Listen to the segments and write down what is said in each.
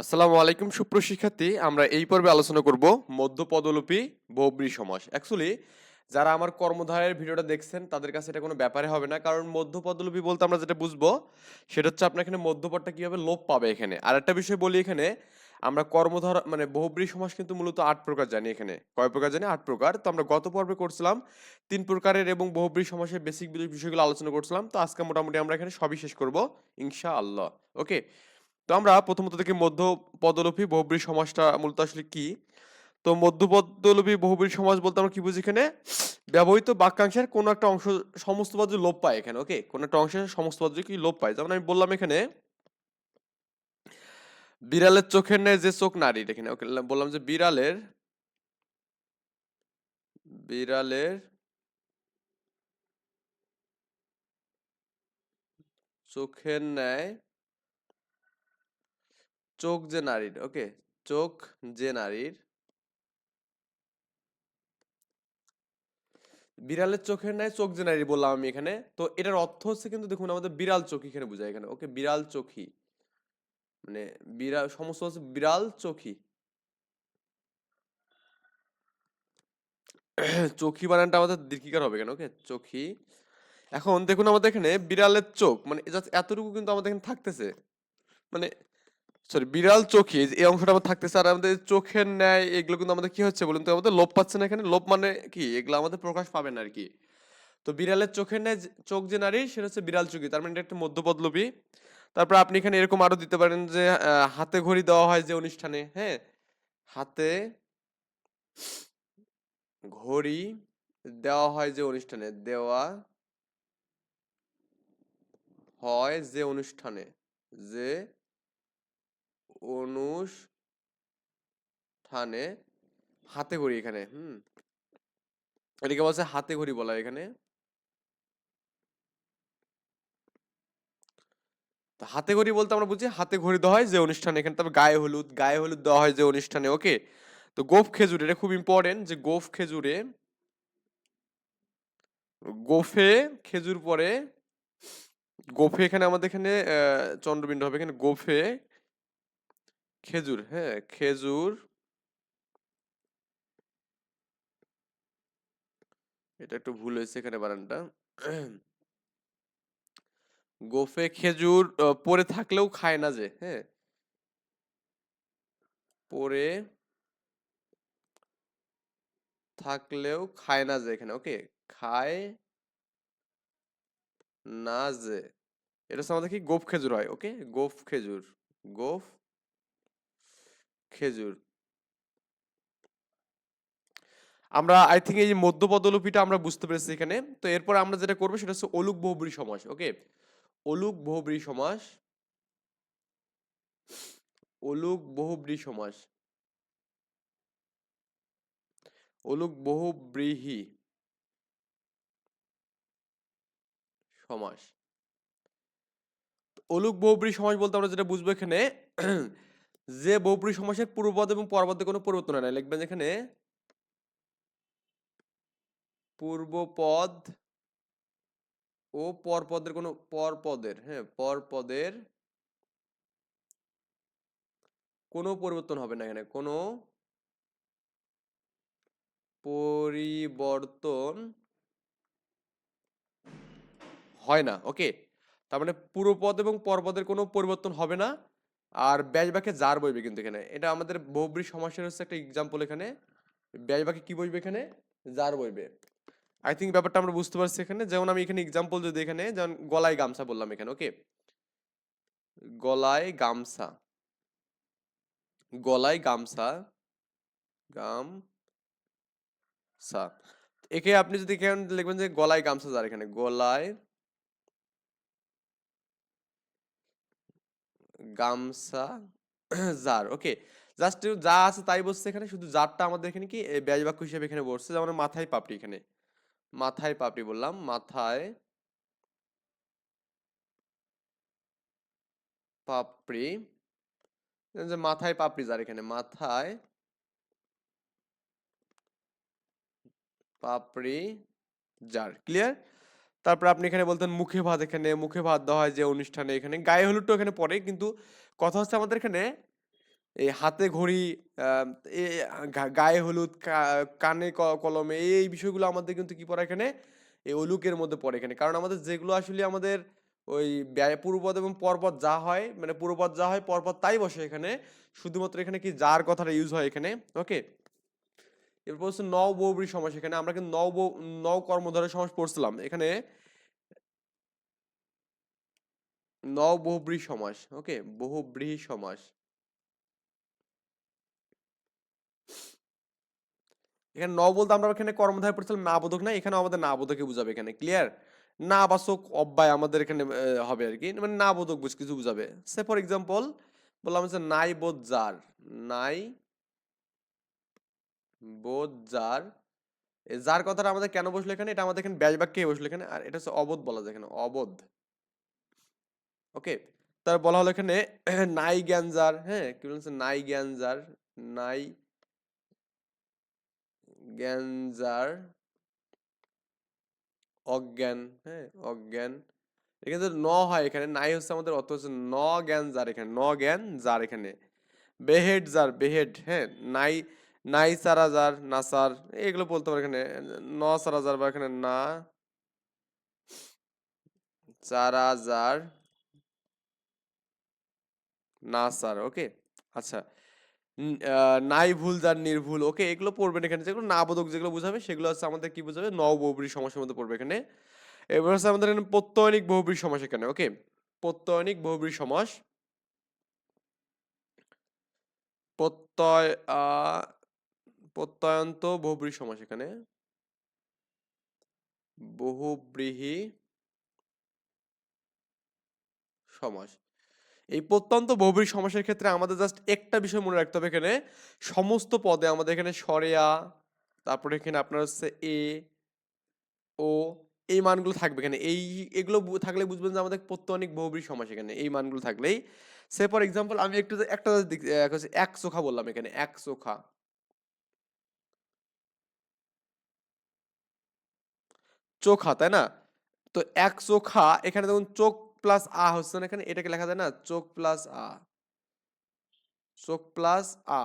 আসসালামু আলাইকুম সুপ্রশিক্ষার্থী আমরা এই পর্বে আলোচনা করব মধ্য পদলোপী বহুব্রী সমাস। অ্যাকচুয়ালি যারা আমার কর্মধারের ভিডিওটা দেখছেন, তাদের কাছে এটা কোনো ব্যাপারে হবে না। কারণ মধ্য পদলোপী বলতে আমরা যেটা বুঝব, সেটা হচ্ছে আপনার এখানে মধ্যপদটা কীভাবে লোপ পাবে এখানে। আর একটা বিষয় বলি এখানে, আমরা কর্মধার মানে বহুব্রী সমাস কিন্তু মূলত আট প্রকার জানি এখানে। কয় প্রকার জানি? আট প্রকার। তো আমরা গত পর্বে করছিলাম তিন প্রকারের এবং বহুব্রী সমাসের বেসিক বিষয়গুলো আলোচনা করছিলাম। তো আজকে মোটামুটি আমরা এখানে সবই শেষ করব ইনশা আল্লাহ ওকে তো আমরা প্রথমত দেখি মধ্য পদলোপী বহুব্রী সমাজটা মূলত আসলে কি? তো মধ্য পদলোপী বহুব্রী সমাজ বলতে আমরা কি বুঝি এখানে? ব্যবহৃত বাক্যাংশের কোনো একটা অংশ সমস্ত পদ লোপ পায় এখানে ওকে কোনো একটা অংশের সমস্ত পদ কি লোপ পায়? যেমন আমি বললাম এখানে, বিড়ালের চোখের ন্যায় যে চোখ নারীর এখানে ওকে বললাম যে বিড়ালের বিড়ালের চোখের ন্যায় চোখ যে নারীর ওকে চোখ যে নারীর বিড়ালের চোখের ন্যায় চোখ যে নারীর বললাম আমি এখানে, তো এটার অর্থ হচ্ছে কিন্তু দেখুন আমাদের বিড়াল চোখ এখানে বোঝায় এখানে ওকে বিড়াল চোখী মানে বিড়াল সমস্ত হচ্ছে বিড়াল চোখী চোখী বানানটা আমাদের দীর্ঘিকার হবে কেন ওকে চোখী এখন দেখুন আমাদের এখানে বিড়ালের চোখ মানে এতটুকু কিন্তু আমাদের এখানে থাকতেছে। মানে সরি বিড়াল চোখী এই অংশটা আমার থাকতেছে আর আমাদের চোখের ন্যায়, এগুলো কিন্তু আমাদের কি হচ্ছে বলুন তো? আমাদের লোপ পাচ্ছে না এখানে। লোপ মানে কি? এগুলো আমাদের প্রকাশ পাবে না আর কি। তো বিড়ালের চোখের ন্যায় চোখ যে নারী, সেটা হচ্ছে বিড়াল চোখী। তার মানে এটা একটা মধ্যপদলোপী তারপর আপনি এখানে এরকম আরও দিতে পারেন যে হাতে ঘড়ি দেওয়া হয় যে অনুষ্ঠানে হ্যাঁ? হাতে ঘড়ি দেওয়া হয় যে অনুষ্ঠানে। দেওয়া হয় যে অনুষ্ঠানে। যে অনুষ্ঠানে হাতে ঘড়ি এখানে, হুম। এটাকে বলছে হাতে ঘড়ি বলা এখানে। হাতে ঘড়ি বলতে আমরা বুঝি হাতে ঘড়ি দেওয়া হয় যে অনুষ্ঠানে এখানে, তবে গায়ে হলুদ গায়ে হলুদ দেওয়া হয় যে অনুষ্ঠানে, ওকে? তো গোফ খেজুর, এটা খুব ইম্পর্টেন্ট যে গোফ খেজুরে গোফে খেজুর পরে গোফে এখানে আমাদের এখানে চন্দ্রবিন্দু হবে এখানে গোফে খেজুর হ্যাঁ খেজুর এটা একটু ভুল হয়েছে এখানে বানানটা। গোফে খেজুর পরে থাকলেও খায় না যে হ্যাঁ। পরে থাকলেও খায় না যে এখানে, ওকে, খায় না যে। এটা হচ্ছে আমাদের কি? গোফ খেজুর হয়, ওকে? গোফ খেজুর, গোফ খেজুর। আমরা আই থিঙ্ক এই যে মধ্য পদলোপীটা আমরা বুঝতে পেরেছি এখানে। তো এরপর আমরা যেটা করব সেটা হচ্ছে অলুক বহুব্রী সমাস, ওকে? অলুক বহুব্রী সমাস অলুক বহুব্রী সমাস অলুক বহুব্রীহি সমাস। অলুক বহুব্রী সমাস বলতে আমরা যেটা বুঝব এখানে যে বহুব্রী সমাসের পূর্বপদ এবং পরপদে কোনো পরিবর্তন হয় না লিখবেন এখানে পূর্বপদ ও পরপদের কোনো, পরপদের হ্যাঁ পরপদের কোনো পরিবর্তন হবে না এখানে। কোনো পরিবর্তন হয় না। ওকে? তার মানে পূর্বপদ এবং পরপদের কোনো পরিবর্তন হবে না। আর ব্যাস বাক্যে যার বইবে কিন্তু এখানে। এটা আমাদের বহুব্রী সমাসের হচ্ছে একটা এক্সাম্পল এখানে। ব্যাস বাক্যে কি বইবে এখানে? যার বইবে। আই থিঙ্ক ব্যাপারটা আমরা বুঝতে পারছি এখানে। যেমন আমি এখানে এক্সাম্পল যদি এখানে, যেমন গলায় গামছা বললাম এখানে ওকে গলায় গামছা। গলায় গামছা। গামছা। একে আপনি যদি এখানে লিখবেন যে গলায় গামছা যার এখানে। গলায় গামছা যার ওকে? জাস্ট যা আছে তাই বসছে এখানে, শুধু জারটা আমাদের এখানে কি ব্যাজ বাক্য হিসেবে এখানে বসছে, যেমন মাথায় পাপড়ি এখানে। মাথায় পাপড়ি বললাম, মাথায় পাপড়ি যে মাথায় পাপড়ি যার এখানে, মাথায় পাপড়ি যার ক্লিয়ার? তারপর আপনি এখানে বলতেন মুখে ভাত এখানে, মুখে ভাত দেওয়া হয় যে অনুষ্ঠানে এখানে। গায়ে হলুদটা এখানে পড়ে কিন্তু কথা হচ্ছে আমাদের এখানে, এই হাতে ঘড়ি গায়ে হলুদ কানে কলমে এই বিষয়গুলো আমাদের কিন্তু কি পড়ে এখানে? এই অলুকের মধ্যে পড়ে এখানে। কারণ আমাদের যেগুলো আসলে আমাদের ওই ব্যয় পূর্বপদ এবং পরপদ যা হয় মানে পূর্বপদ যা হয়, পরপদ তাই বসে এখানে। শুধুমাত্র এখানে কি যার কথাটা ইউজ হয় এখানে ওকে এরপর হচ্ছে নও বহুব্রী সমাস, এখানে আমরা কিন্তু নও বহু- নও কর্মধারয় সমাস পড়ছিলাম। এখানে নও বহুব্রী সমাস, ওকে? বহুব্রীহি সমাস। এখানে ন বলতে আমরা এখানে কর্মধারয় পড়ছিলাম না বোধক না এখানে আমাদের না বোধকে বুঝাবে এখানে ক্লিয়ার না বাসক অব্যয় আমাদের এখানে হবে আর কি মানে না বোধক বুঝ, কিছু বুঝাবে। সে ফর এক্সাম্পল বললাম হচ্ছে নাই বোধ যার, নাই বোধ যার। যার কথাটা আমাদের কেন বসল এখানে, এটা আমাদের এখানে ব্যাস বাক্যে বসল এখানে, আর এটা হচ্ছে অবোধ বলা যায় এখানে, অবোধ। ওকে, তার বলা হলো এখানে নাই জ্ঞান যার হ্যাঁ কি বলছে নাই জ্ঞান যার, নাই জ্ঞান যার, অজ্ঞান হ্যাঁ অজ্ঞান। এখানে ন হয় এখানে, নাই হচ্ছে আমাদের অর্থ হচ্ছে ন জ্ঞান যার এখানে, ন জ্ঞান যার এখানে। বেহেড যার, বেহেড হ্যাঁ নাই নাই সারা যার নাসার, এগুলো বলতে পারে এখানে ন সারা যার বা এখানে না চারা যার না স্যার ওকে আচ্ছা নাই ভুল যার নির্ভুল, ওকে, এগুলো পড়বেন এখানে, যেগুলো না বোধক যেগুলো বুঝাবে, সেগুলো হচ্ছে আমাদের কি বুঝাবে নববহ্রী সমাসের মধ্যে পড়বে এখানে, এবার হচ্ছে আমাদের এখানে প্রত্যয়নিক বহুব্রী সমাস এখানে, ওকে, প্রত্যয়নিক বহুব্রী সমাস, প্রত্যয় প্রত্যয়ন্ত বহুব্রী সমাস এখানে বহুব্রীহি সমাস এই প্রত্যন্ত বহুব্রী সমাসের ক্ষেত্রে আমাদের জাস্ট একটা বিষয় মনে রাখতে হবে এখানে। সমস্ত পদে আমাদের এখানে সরেয়া, তারপরে এখানে আপনার হচ্ছে এ, ও, এই মানগুলো থাকবে এখানে। এই এগুলো থাকলে বুঝবেন যে আমাদের প্রত্যয়নিক বহুব্রী সমাস এখানে এই মানগুলো থাকলেই। সে ফর এক্সাম্পল আমি একটু একটা হচ্ছে এক চোখা বললাম এখানে, এক চোখা। চোখা, তাই না? তো এক চোখা, এখানে দেখুন চোখ প্লাস আ হচ্ছে না এখানে এটাকে লেখা যায় না? চোখ প্লাস আ। চোখ প্লাস আ।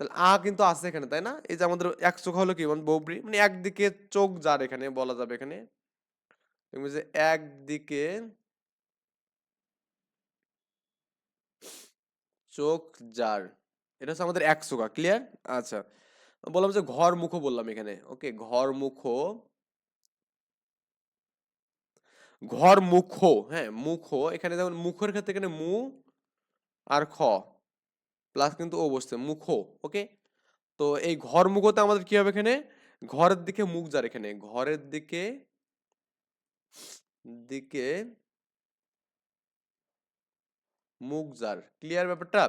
তাহলে আ কিন্তু আছে এখানে, তাই না? এই যে আমাদের এক চোখা হলো কি? মানে বৌব্রি মানে একদিকে চোখ যার এখানে, বলা যাবে এখানে। যে একদিকে চোখ যার, এটা হচ্ছে আমাদের এক চোখা ক্লিয়ার আচ্ছা। বললাম যে ঘর মুখো বললাম এখানে ওকে ঘর মুখো ঘর মুখো হ্যাঁ মুখো এখানে যেমন মুখের ক্ষেত্রে এখানে মু আর খ প্লাস কিন্তু ও বসছে মুখো ওকে তো এই ঘর মুখোতে আমাদের কি হবে এখানে? ঘরের দিকে মুখ যার এখানে। ঘরের দিকে দিকে মুখ যার। ক্লিয়ার ব্যাপারটা?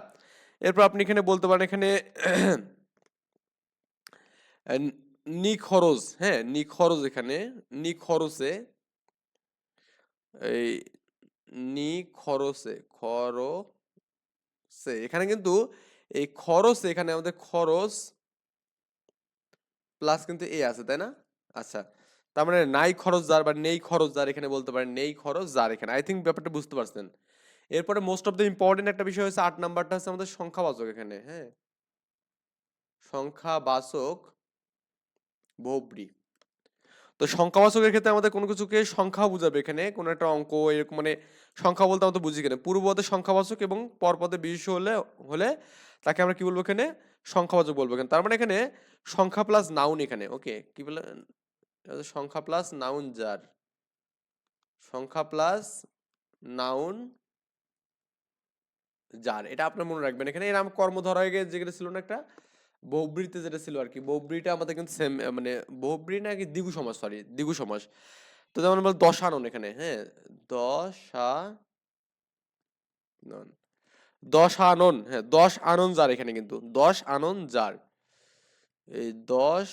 এরপর আপনি এখানে বলতে পারেন এখানে আহ, নিখরচ হ্যাঁ নিখরচ এখানে নিখরচে এই নি খরচে খরচে এখানে কিন্তু এই খরচ এখানে আমাদের খরচ প্লাস কিন্তু এ আছে, তাই না? আচ্ছা তার মানে নাই খরচ যার বা নেই খরচ যার এখানে বলতে পারেন, নেই খরচ যার এখানে। আই থিঙ্ক ব্যাপারটা বুঝতে পারছেন। এরপরে মোস্ট অফ দ্য ইম্পর্টেন্ট একটা বিষয় হচ্ছে আট নাম্বারটা হচ্ছে আমাদের সংখ্যাবাচক এখানে হ্যাঁ? সংখ্যাবাচক বহুব্রী তো সংখ্যাবাচকের ক্ষেত্রে আমাদের কোনো কিছুকে সংখ্যা বুঝাবে এখানে, কোনো একটা অঙ্ক, এরকম মানে সংখ্যা বলতে আমরা বুঝি এখানে পূর্বপদে সংখ্যাবাচক এবং পরপদে বিশেষ হলে হলে তাকে আমরা কি বলব এখানে? সংখ্যাবাচক বলব এখানে। তার মানে এখানে সংখ্যা প্লাস নাউন এখানে ওকে কি বলে? সংখ্যা প্লাস নাউন যার সংখ্যা প্লাস নাউন যার এটা আপনার মনে রাখবেন। এখানে এর আমি কর্মধরায় যেটা ছিল না একটা বহুব্রীতে যেটা ছিল আর কি বহুব্রীটা আমাদের কিন্তু সেম মানে বহুব্রী না কি দ্বিগু সমাস সরি দ্বিগু সমাস তো যেমন আমরা দশানন এখানে হ্যাঁ? দশা নন, দশ আনন হ্যাঁ দশ আনন যার এখানে কিন্তু, দশ আনন যার। এই দশ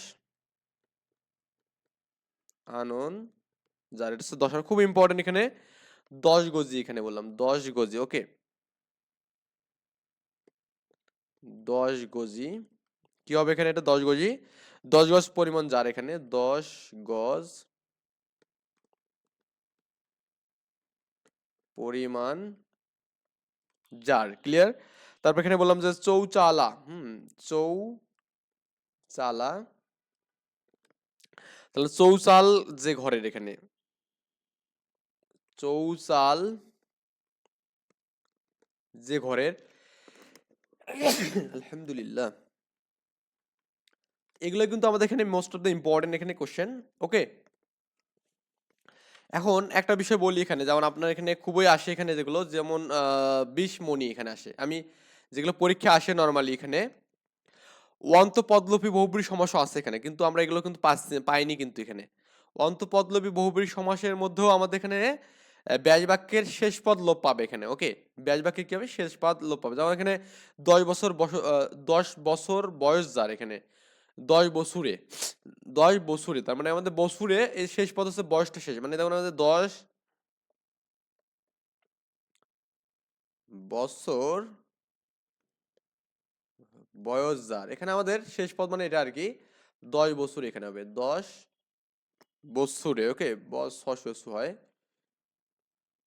আনন যার, এটা হচ্ছে দশ আনন খুব ইম্পর্টেন্ট এখানে, দশ গজি এখানে বললাম, দশ গজি ওকে দশ গজি কি হবে এখানে এটা? দশ গজি দশ গজ পরিমাণ যার এখানে? দশ গজ পরিমাণ যার ক্লিয়ার তারপর এখানে বললাম যে চৌচালা, হুম চৌ চালা তাহলে চৌচাল যে ঘরের এখানে, চৌচাল যে ঘরের, আলহামদুলিল্লাহ। এগুলো কিন্তু আমাদের এখানে মোস্ট অফ দ্য ইম্পর্টেন্ট এখানে কোশ্চেন ওকে এখন একটা বিষয় বলি এখানে যেমন আপনার এখানে খুবই আসে এখানে যেগুলো যেমন বিশ মনি এখানে আসে। আমি যেগুলো পরীক্ষা আসে নর্মালি এখানে। অন্ত পদলোপী বহুব্রী সমাসও আছে এখানে কিন্তু আমরা এগুলো কিন্তু পাইনি কিন্তু এখানে। অন্ত পদলোপী বহুব্রী সমাসের মধ্যেও আমাদের এখানে আহ, ব্যাস বাক্যের শেষ পদ লোপ পাবে এখানে ওকে ব্যাস বাক্যের কি হবে? শেষ পদ লোপ পাবে। যেমন এখানে দশ বছর বস- দশ বছর বয়স যার এখানে। দশ বছরে দশ বছরে, তার মানে আমাদের বছরে এই শেষ পদ হচ্ছে বয়সটা শেষ মানে যেমন আমাদের দশ বছর বয়স যার, এখানে আমাদের শেষ পদ মানে এটা আর কি দশ বছর এখানে হবে, দশ বছরে ওকে বস ছশো হয়।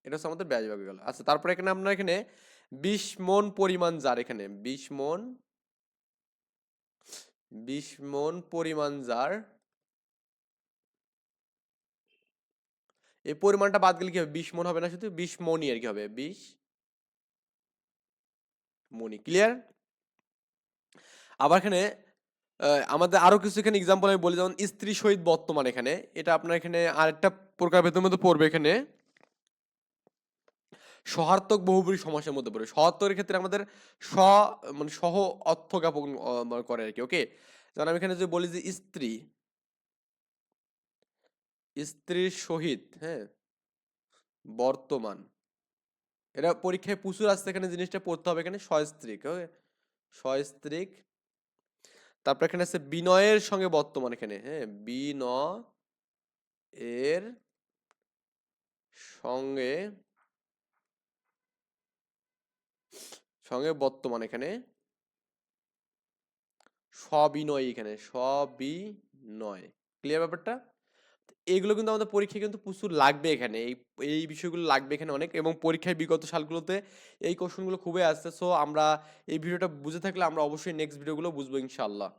এটা হচ্ছে আমাদের ব্যাজ ভাগে গেল। আচ্ছা তারপরে এখানে আপনার এখানে বিশ মন পরিমাণ যার এখানে, বিশ মন বিশ মন পরিমাণ যার। এই পরিমাণটা বাদ গেলে কি হবে? বিশ মন হবে না শুধু? বিশ মনই আর কি হবে? বিশ মনি ক্লিয়ার আবার এখানে আমাদের আরও কিছু এখানে এক্সাম্পল আমি বলি, যেমন স্ত্রী সহিত বর্তমান এখানে। এটা আপনার এখানে আরেকটা প্রকার ভেতর মধ্যে পড়বে এখানে। সহার্থক বহুব্রী সমাসের মধ্যে পড়ে। সহার্থকের ক্ষেত্রে আমাদের স মানে সহ অর্থ জ্ঞাপন করে আর কি ওকে যেমন আমি এখানে যে বলি যে স্ত্রী, স্ত্রীর সহিত হ্যাঁ বর্তমান এটা পরীক্ষায় প্রচুর আসছে এখানে জিনিসটা পড়তে হবে, এখানে সস্ত্রীক ওকে সস্ত্রীক, তারপর এখানে আছে বিনয়ের সঙ্গে বর্তমান এখানে হ্যাঁ বিন এর সঙ্গে সঙ্গে বর্তমান এখানে সবিনয় এখানে, সবিনয়। ক্লিয়ার ব্যাপারটা? এগুলো কিন্তু আমাদের পরীক্ষায় কিন্তু প্রচুর লাগবে এখানে। এই এই বিষয়গুলো লাগবে এখানে অনেক এবং পরীক্ষায় বিগত সালগুলোতে এই কোশ্চেনগুলো খুবই আসছে। সো আমরা এই ভিডিওটা বুঝে থাকলে আমরা অবশ্যই নেক্সট ভিডিওগুলো বুঝব ইনশাআল্লাহ।